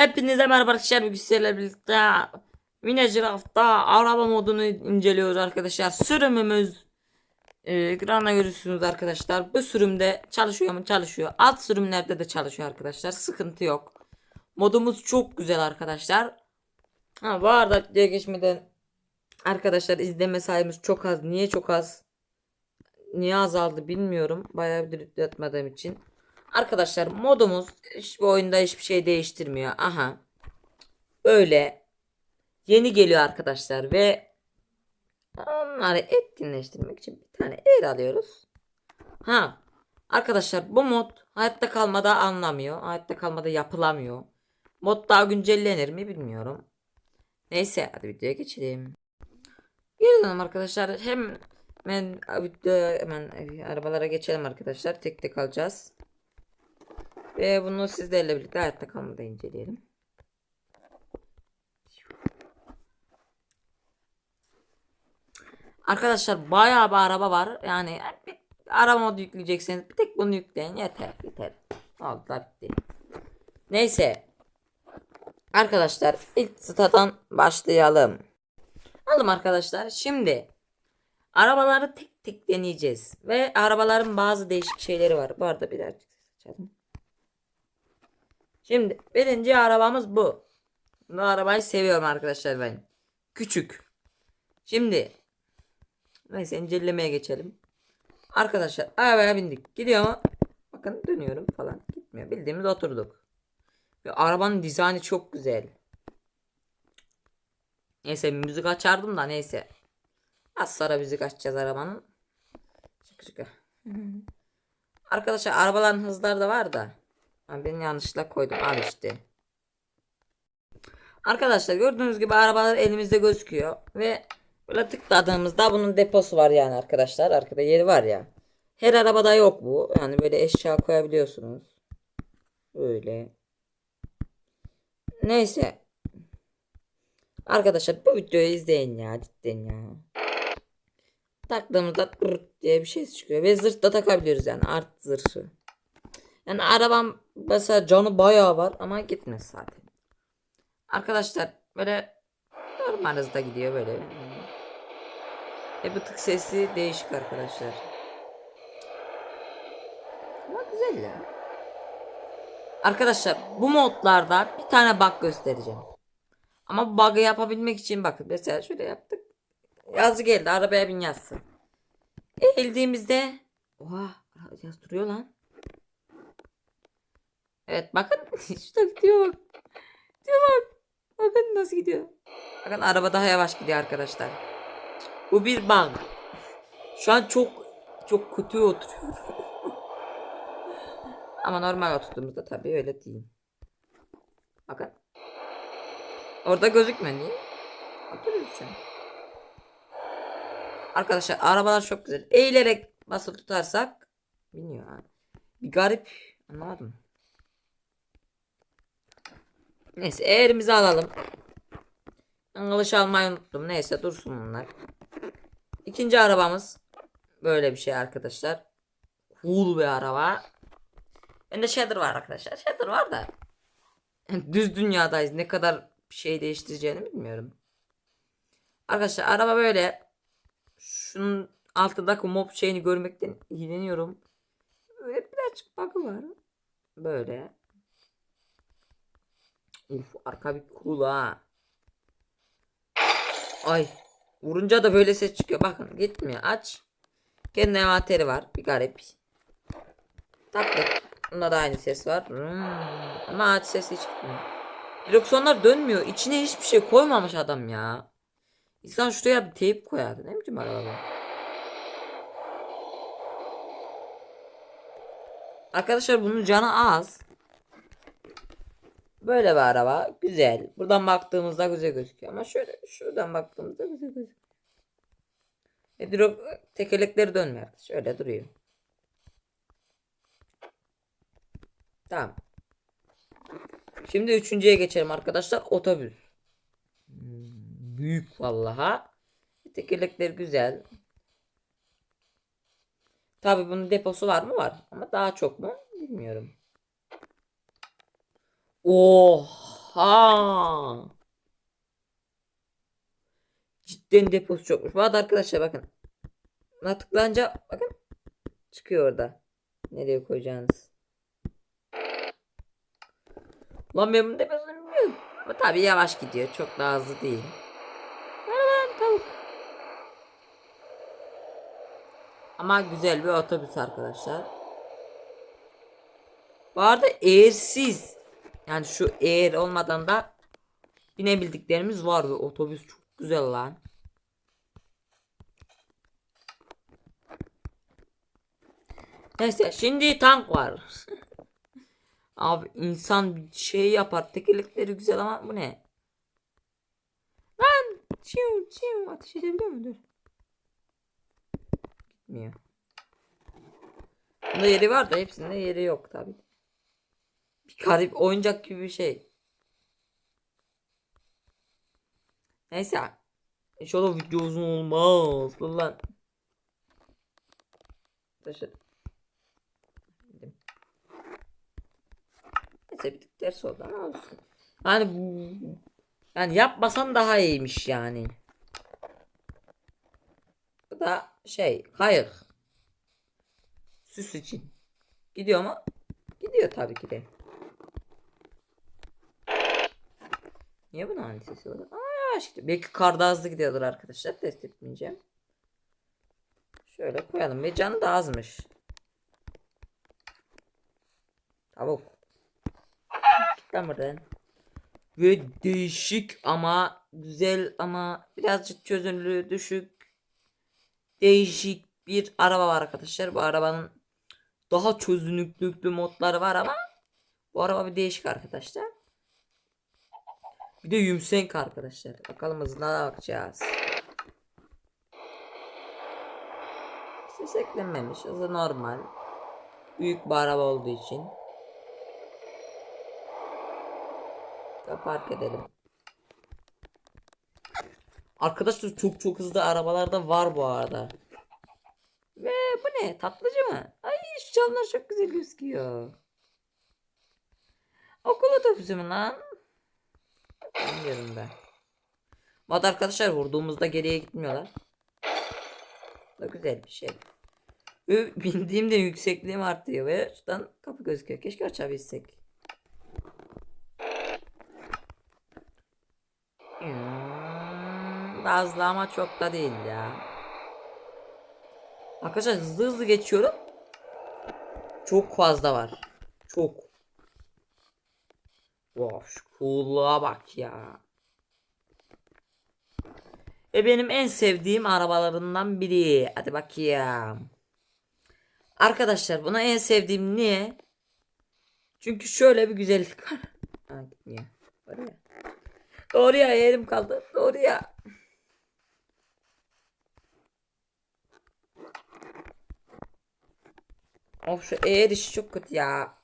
Hepinize merhaba arkadaşlar. Bugün sizlerle birlikte Minecraft'ta araba modunu inceliyoruz arkadaşlar. Sürümümüz e, ekrana görüyorsunuz arkadaşlar. Bu sürümde çalışıyor mu? Çalışıyor. Alt sürümlerde de çalışıyor arkadaşlar. Sıkıntı yok. Modumuz çok güzel arkadaşlar. Ha, bu arada geçmeden arkadaşlar izleme sayımız çok az. Niye çok az? Niye azaldı bilmiyorum. Bayağı bir yatmadığım için. Arkadaşlar modumuz hiçbir oyunda hiçbir şey değiştirmiyor. Aha. Böyle yeni geliyor arkadaşlar ve onları etkinleştirmek için bir tane el alıyoruz. Ha. Arkadaşlar bu mod hayatta kalmada anlamıyor. Hayatta kalmada yapılamıyor. Mod daha güncellenir mi bilmiyorum. Neyse hadi videoya geçelim. Geri dönelim arkadaşlar. Hem hemen video hemen arabalara geçelim arkadaşlar. Tek tek alacağız. Ve bunu sizlerle birlikte hayatta kalmada inceleyelim. Arkadaşlar bayağı bir araba var. Yani bir araba modu yükleyecekseniz bir tek bunu yükleyin yeter yeter. Oldu bitti. Neyse. Arkadaşlar ilk stadan başlayalım. Aldım arkadaşlar. Şimdi arabaları tek tek deneyeceğiz. Ve arabaların bazı değişik şeyleri var. Bu arada birazcık açalım. Şimdi birinci arabamız bu. Bu arabayı seviyorum arkadaşlar ben. Küçük. Şimdi neyse incelemeye geçelim. Arkadaşlar arabaya bindik. Gidiyor mu? Bakın dönüyorum falan. Gitmiyor. Bildiğimiz oturduk. Ve arabanın dizaynı çok güzel. Neyse müzik açardım da neyse. Az sonra müzik açacağız arabanın. Çıkı çıkı. Arkadaşlar arabaların hızları da var da. Ben yanlışlıkla koydum. Al işte. Arkadaşlar gördüğünüz gibi arabalar elimizde gözüküyor. Ve böyle tıkladığımızda bunun deposu var yani arkadaşlar. Arkada yeri var ya. Her arabada yok bu. Yani böyle eşya koyabiliyorsunuz. Böyle. Neyse. Arkadaşlar bu videoyu izleyin ya. Cidden ya. Taktığımızda diye bir şey çıkıyor. Ve zırt da takabiliyoruz yani. Art zırhı. Yani arabam mesela canı bayağı var ama gitmez zaten. Arkadaşlar böyle normal hızda gidiyor böyle. E bu tık sesi değişik arkadaşlar. Ama güzel ya. Arkadaşlar bu modlarda bir tane bug göstereceğim. Ama bu bug'ı yapabilmek için bakın mesela şöyle yaptık. Yazı geldi arabaya bin yazsın. Eğildiğimizde Oha yaz duruyor lan. Evet bakın işte gidiyor bak. Gidiyor bak. Bakın nasıl gidiyor. Bakın araba daha yavaş gidiyor arkadaşlar. Bu bir bug. Şu an çok çok kötü oturuyor. Ama normal oturduğumuzda tabii öyle değil. Bakın. Orada gözükmüyor niye? Oturuyoruz şu an. Arkadaşlar arabalar çok güzel. Eğilerek basılı tutarsak bilmiyor ha. Bir garip anlamadım. Neyse eğerimizi alalım. Yanlış almayı unuttum. Neyse dursun bunlar. İkinci arabamız böyle bir şey arkadaşlar. Cool bir araba. Bende shader var arkadaşlar. Shader var da düz dünyadayız. Ne kadar şey değiştireceğini bilmiyorum. Arkadaşlar araba böyle. Şunun altındaki mob şeyini görmekten iğreniyorum. Böyle birazcık bug'ı var. Böyle. Uf arka bir cool ha. Ay. Vurunca da böyle ses çıkıyor. Bakın gitmiyor. Aç. Kendi envanteri var. Bir garip. Taktık. Bunda da aynı ses var. Hmm. Ama aç sesi hiç gitmiyor. Direksiyonlar dönmüyor. İçine hiçbir şey koymamış adam ya. İnsan şuraya bir teyp koyardı. Ne biçim araba? Arkadaşlar bunun canı az. Böyle bir araba. Güzel. Buradan baktığımızda güzel gözüküyor. Ama şöyle şuradan baktığımızda güzel gözüküyor. E, direkt tekerlekleri dönmüyor. Şöyle duruyor. Tamam. Şimdi üçüncüye geçelim arkadaşlar. Otobüs. Hmm, Büyük vallaha. Tekerlekleri güzel. Tabi bunun deposu var mı? Var. Ama daha çok mu? Bilmiyorum. Oh. Oha. Cidden deposu çokmuş. Bu arkadaşlar bakın. Buna tıklayınca bakın çıkıyor orada. Nereye koyacağınız. Lan ben bunun deposunu bilmiyorum. Ama tabii yavaş gidiyor. Çok da hızlı değil. Merhaba tavuk. Ama güzel bir otobüs arkadaşlar. Bu arada eğersiz. Yani şu eğer olmadan da binebildiklerimiz var ve otobüs çok güzel lan. Neyse şimdi tank var. Abi insan şey yapar. Tekerlekleri güzel ama bu ne? Lan çiu çiu ateş edebiliyor mu? Dur. Gitmiyor. Bunda yeri var da hepsinde yeri yok tabi. Garip oyuncak gibi bir şey. Neyse. İnşallah video uzun olmaz. Dur lan. Arkadaşlar. Neyse bir tık ters oldu ama olsun. Yani bu yani yapmasan daha iyiymiş yani. Bu da şey kayık. Süs için. Gidiyor mu? Gidiyor tabii ki de. Niye bunun aynı sesi var? Aa yavaş gidiyor. Belki karda hızlı gidiyordur arkadaşlar. Test etmeyeceğim. Şöyle koyalım. Ve canı da azmış. Tavuk. Git buradan. Ve değişik ama güzel ama birazcık çözünürlüğü düşük. Değişik bir araba var arkadaşlar. Bu arabanın daha çözünürlüklü modları var ama bu araba bir değişik arkadaşlar. Bir de yümsenk arkadaşlar. Bakalım hızına da bakacağız. Ses eklenmemiş. Hızı normal. Büyük bir araba olduğu için. Da park edelim. Arkadaşlar çok çok hızlı arabalarda var bu arada. Ve bu ne? Tatlıcı mı? Ay şu camlar çok güzel gözüküyor. Okul otobüsü mü lan? Bilmiyorum ben. Arada arkadaşlar vurduğumuzda geriye gitmiyorlar. Da güzel bir şey. Ve bindiğimde yüksekliğim artıyor ve şuradan kapı gözüküyor. Keşke açabilsek. Hmm, Bazı ama çok da değil ya. Arkadaşlar hızlı hızlı geçiyorum. Çok fazla var. Çok. Wow, şu cool'luğa bak ya. Ve benim en sevdiğim arabalarından biri. Hadi bakayım. Arkadaşlar buna en sevdiğim niye? Çünkü şöyle bir güzellik var. Ha, gitmiyor. Oraya. Doğru ya yerim kaldı. Doğru ya. Of şu eğer işi çok kötü ya.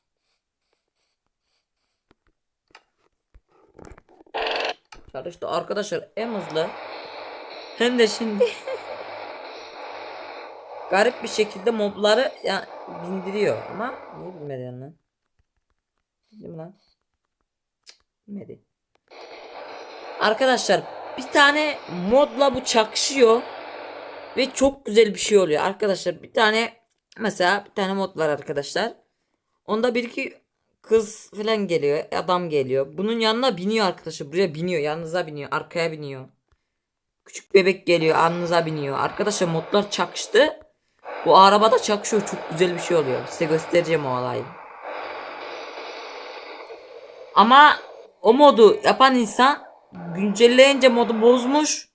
Çalıştı arkadaşlar en hızlı. Hem de şimdi garip bir şekilde mobları ya bindiriyor ama niye bilmedi yani lan? Bildi mi lan? Bilmedi. Arkadaşlar bir tane modla bu çakışıyor ve çok güzel bir şey oluyor. Arkadaşlar bir tane mesela bir tane mod var arkadaşlar. Onda bir iki kız falan geliyor, adam geliyor. Bunun yanına biniyor arkadaşlar. Buraya biniyor, yanınıza biniyor, arkaya biniyor. Küçük bebek geliyor, yanınıza biniyor. Arkadaşlar modlar çakıştı. Bu arabada çakışıyor. Çok güzel bir şey oluyor. Size göstereceğim o olayı. Ama o modu yapan insan güncelleyince modu bozmuş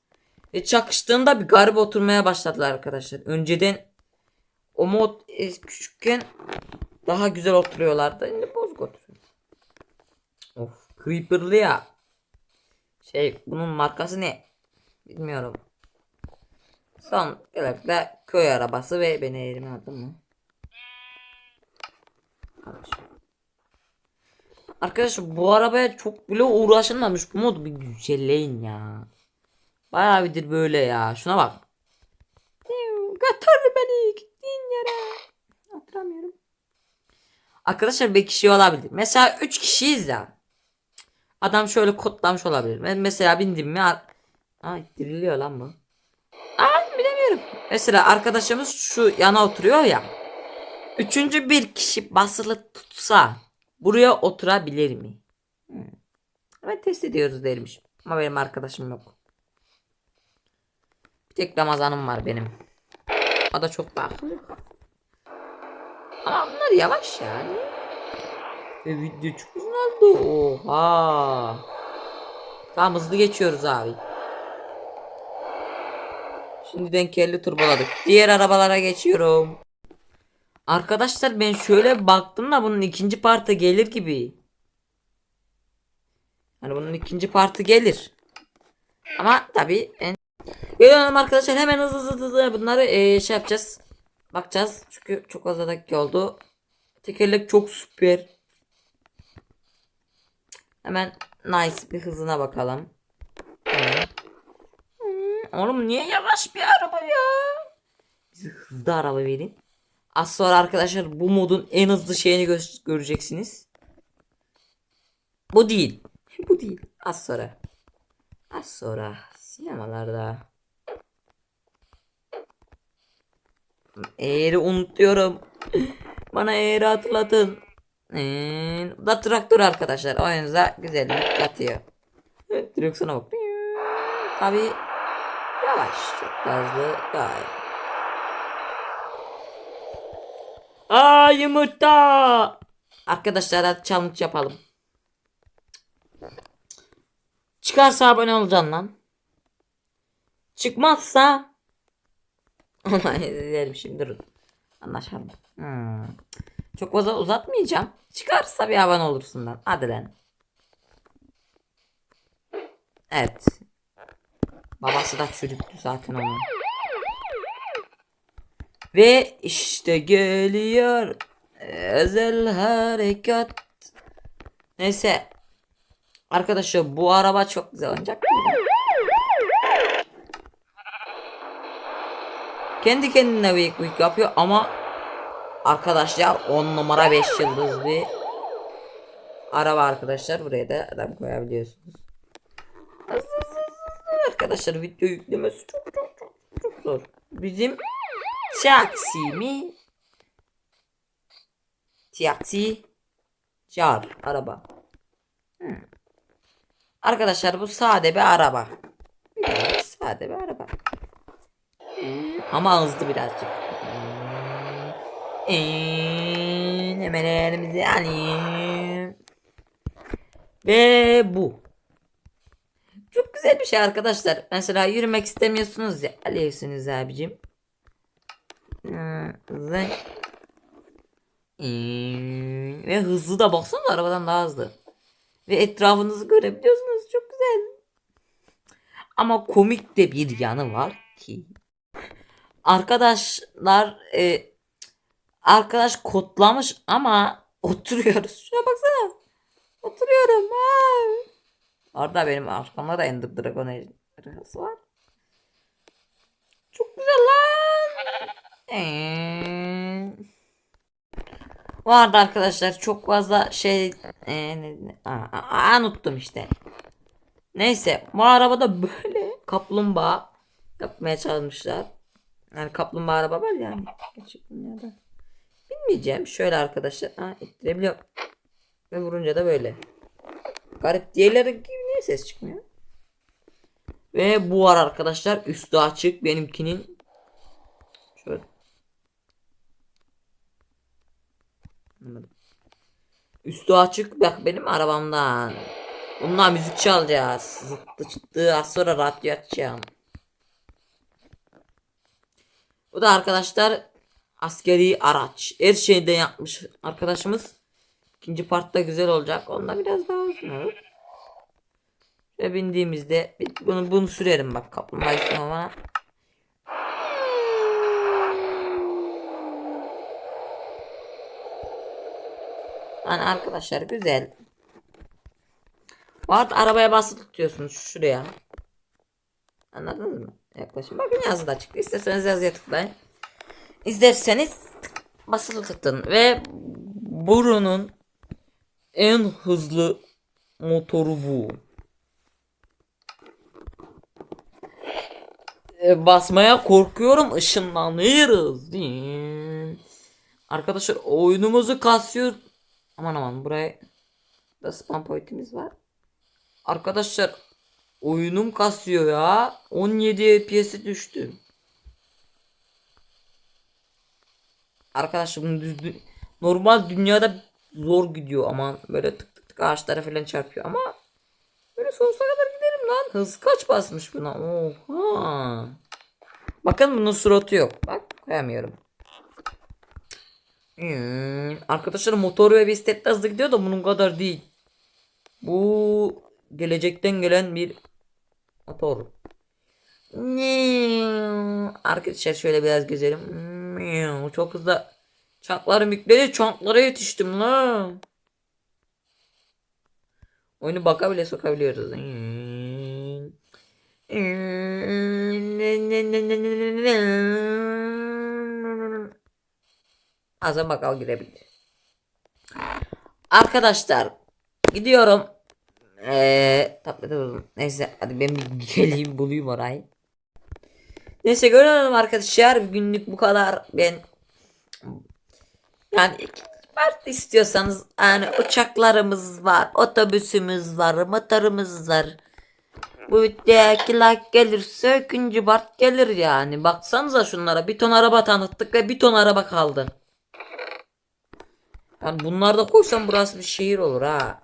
ve çakıştığında bir garip oturmaya başladılar arkadaşlar. Önceden o mod e, küçükken daha güzel oturuyorlardı. Şimdi oturuyor. Of creeper'lı ya. Şey bunun markası ne? Bilmiyorum. Son genellikle köy arabası ve beni elime aldı mı? Arkadaşlar. Bu arabaya çok bile uğraşılmamış. Bu modu bir güncelleyin ya. Bayağı bidir böyle ya. Şuna bak. Götür beni gittiğin yere. Hatırlamıyorum. Arkadaşlar bir kişi olabilir. Mesela 3 kişiyiz ya. Adam şöyle kodlamış olabilir. Ben mesela bindim mi Ay diriliyor lan bu. Aa bilemiyorum. Mesela arkadaşımız şu yana oturuyor ya. Üçüncü bir kişi basılı tutsa buraya oturabilir mi? Hmm. Evet test ediyoruz dermiş. Ama benim arkadaşım yok. Bir tek Ramazan'ım var benim. O da çok akıllı. Ama bunlar yavaş yani. Ve video çok uzun oldu. Oha. Tamam hızlı geçiyoruz abi. Şimdiden kelli turboladık. Diğer arabalara geçiyorum. Arkadaşlar ben şöyle baktım da bunun ikinci partı gelir gibi. Hani bunun ikinci partı gelir. Ama tabi en... Geliyorum arkadaşlar hemen hızlı hızlı hızlı bunları eee, şey yapacağız. Bakacağız. Çünkü çok fazla dakika oldu. Tekerlek çok süper. Hemen nice bir hızına bakalım. Hmm, Oğlum niye yavaş bir araba ya? Bize hızlı araba verin. Az sonra arkadaşlar bu modun en hızlı şeyini gö- göreceksiniz. Bu değil. Bu değil. Az sonra. Az sonra sinemalarda. Eğri unutuyorum. Bana eğri hatırlatın. Bu da traktör arkadaşlar. Oyunuza güzellik katıyor. Evet, direksiyona bak. Tabi yavaş. Çok hızlı. Gayet. Aa yumurta. Arkadaşlar hadi challenge yapalım. Çıkarsa abone olacaksın lan. Çıkmazsa Ama izleyelim şimdi durun. Anlaşalım. Hmm. Çok fazla uzatmayacağım. Çıkarsa bir abone olursun lan. Hadi lan. Evet. Babası da çürüktü zaten onun. Ve işte geliyor özel harekat. Neyse. Arkadaşlar bu araba çok güzel olacak. Kendi kendine bıyık bıyık yapıyor ama arkadaşlar 10 numara 5 yıldız bir araba arkadaşlar. Buraya da adam koyabiliyorsunuz. Arkadaşlar video yüklemesi çok çok çok çok zor. Bizim taksi mi? Taksi car araba. Hmm. Arkadaşlar bu sade bir araba. Sade bir araba. Ama hızlı birazcık. Ee, hemen elimizi alayım. Ve bu. Çok güzel bir şey arkadaşlar. Mesela yürümek istemiyorsunuz ya. Alıyorsunuz abicim. Ee, Ve hızlı da baksanız arabadan daha hızlı. Ve etrafınızı görebiliyorsunuz. Çok güzel. Ama komik de bir yanı var ki. Arkadaşlar e, arkadaş kodlamış ama oturuyoruz. Şuna baksana. Oturuyorum. Ha. Orada benim arkamda da Ender Dragon ejderhası var. Çok güzel lan. Ee, bu arada arkadaşlar çok fazla şey e, ne- ne- aa, aa, unuttum işte. Neyse bu arabada böyle kaplumbağa yapmaya çalışmışlar. Yani kaplumbağa araba var yani. Gerçek dünyada. Bilmeyeceğim. Şöyle arkadaşlar. Ha, ittirebiliyor. Ve vurunca da böyle. Garip diğerleri gibi niye ses çıkmıyor? Ve bu var arkadaşlar. Üstü açık. Benimkinin. Şöyle. Üstü açık. Bak benim arabamdan. Bununla müzik çalacağız. Zıttı çıttı. Az sonra radyo açacağım. Bu da arkadaşlar askeri araç. Her şeyden yapmış arkadaşımız. İkinci partta güzel olacak. Onda biraz daha uzun olur. Ve bindiğimizde bunu bunu sürerim bak kaplumbağa bana. Yani arkadaşlar güzel. Bu arada arabaya basılı tutuyorsunuz şuraya. Anladınız mı? Yaklaşın. Bakın yazı da çıktı. İsterseniz yazıya tıklayın. İsterseniz tık- basılı tutun. Ve burunun en hızlı motoru bu. E, basmaya korkuyorum ışınlanırız. Arkadaşlar oyunumuzu kasıyor. Aman aman buraya da spam pointimiz var. Arkadaşlar oyunum kasıyor ya. 17 FPS'e düştüm. Arkadaşlar bunu düz dü- normal dünyada zor gidiyor ama böyle tık tık tık ağaçlara falan çarpıyor ama böyle sonsuza kadar giderim lan. Hız kaç basmış buna? Oha. Bakın bunun suratı yok. Bak koyamıyorum. Hmm, Arkadaşlar motor ve bisiklet de hızlı gidiyor da bunun kadar değil. Bu gelecekten gelen bir motor. Hmm, Arkadaşlar şöyle biraz gezelim. Hmm, Çok hızlı. Çanklarım yükledi. Çanklara yetiştim lan. Oyunu baka bile sokabiliyoruz. Azam bakkal girebilir. Arkadaşlar gidiyorum. Tablete buldum. Neyse hadi ben bir geleyim bulayım orayı. Neyse görelim arkadaşlar günlük bu kadar ben yani part istiyorsanız yani uçaklarımız var otobüsümüz var motorumuz var. Bu videoya like gelirse ikinci part gelir yani. Baksanıza şunlara bir ton araba tanıttık ve bir ton araba kaldı. Yani bunları da koysam burası bir şehir olur ha.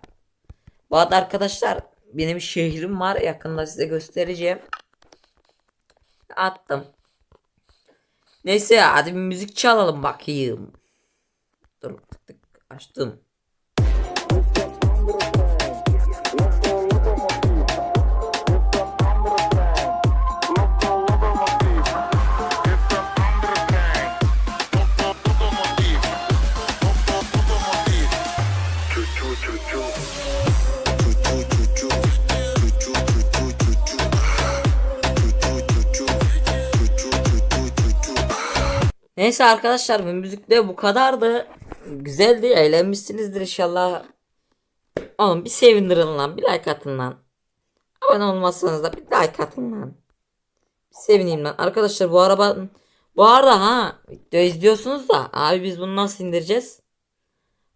Bu arada arkadaşlar benim şehrim var yakında size göstereceğim attım Neyse hadi bir müzik çalalım bakayım. Dur tık açtım. Neyse arkadaşlar bu müzik de bu kadardı. Güzeldi eğlenmişsinizdir inşallah. Oğlum bir sevindirin lan bir like atın lan. Abone olmazsanız da bir like atın lan. Bir sevineyim lan. Arkadaşlar bu araba bu arada ha video izliyorsunuz da abi biz bunu nasıl indireceğiz?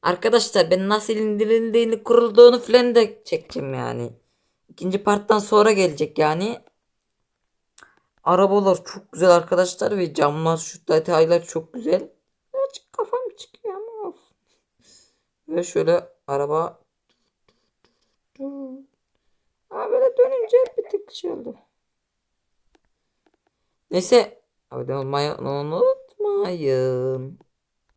Arkadaşlar ben nasıl indirildiğini kurulduğunu falan da çekeceğim yani. İkinci parttan sonra gelecek yani. Arabalar çok güzel arkadaşlar ve camlar şu detaylar çok güzel. Birazcık kafam çıkıyor ama olsun. Ve şöyle araba Ama böyle dönünce bir tık şey oldu. Neyse abone olmayı unutmayın.